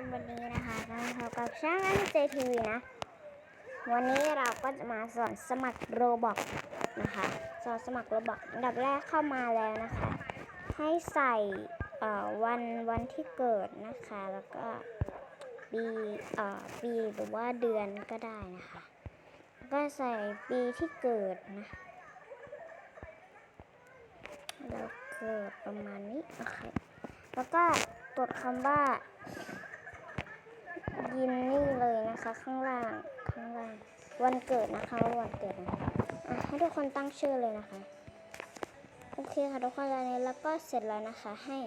คนวันนี้นะคะก็มาพบกับช่างอันเจทีวีนะ วันนี้เราก็จะมาสอนสมัครโรบอกนะคะสอนสมัครโรบอกอันดับแรกเข้ามาแล้วนะคะ ให้ใส่เอ่อวันวันที่เกิดนะคะแล้วก็ปีเอ่อปีหรือว่าเดือนก็ได้นะคะ ก็ใส่ปีที่เกิดนะเราเกิดประมาณนี้โอเคแล้วก็กดคำว่า ยินนี่เลยนะคะ ข้างล่างข้างล่าง วันเกิดนะคะวันเกิดนะคะอะให้ทุกคนตั้งชื่อเลยนะคะโอเคค่ะทุกคนแล้วนี้แล้วก็เสร็จแล้วนะคะ ให้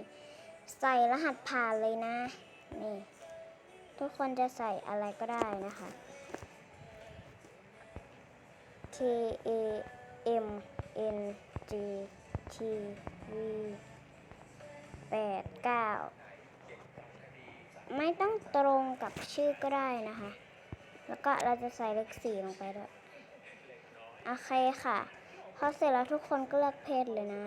ใส่รหัสผ่านเลยนะนี่ทุกคนจะใส่อะไรก็ได้นะคะ K A M N G T V แปดเก้า ไม่ต้องตรงกับชื่อก็ได้นะคะ แล้วก็เราจะใส่เลขสี่ลงไปด้วยโอเคค่ะ พอเสร็จแล้วทุกคนก็เลือกเพศเลยนะ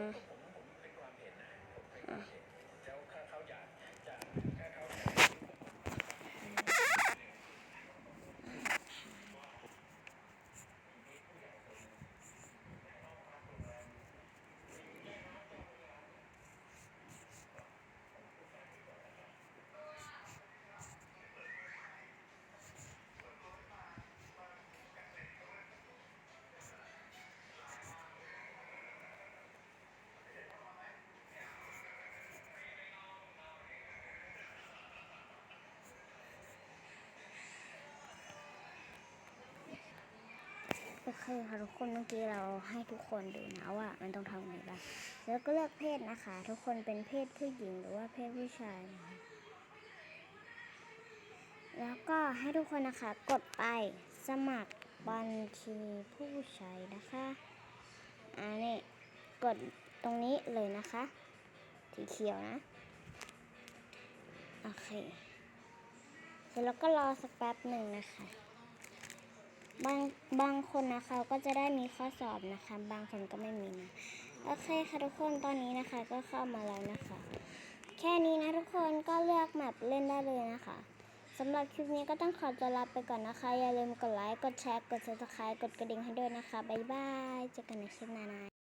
โอเคค่ะทุกคนเมื่อกี้เราให้ทุกคนดูนะว่า มันต้องทำไงบ้างแล้วก็เลือกเพศนะคะ ทุกคนเป็นเพศผู้หญิงหรือว่าเพศผู้ชายนะแล้วก็ให้ทุกคนนะคะกดไปสมัครบัญชีผู้ใช้นะคะอันนี้กดตรงนี้เลยนะคะสีเขียวนะโอเคเสร็จแล้วก็รอสักแป๊บหนึ่งนะคะ บางบางคนนะคะก็จะได้มีข้อสอบนะคะ บางคนก็ไม่มีนะโอเคค่ะทุกคนตอนนี้นะคะก็เข้ามาแล้วนะคะ แค่นี้นะทุกคนก็เลือกแมปเล่นได้เลยนะคะสำหรับคลิปนี้ก็ต้องขอตัวลาไปก่อนนะคะ อย่าลืมกดไลค์ กดแชร์ กด subscribe กดกระดิ่งให้ด้วยนะคะ บ๊ายบาย เจอกันในคลิปหน้านะ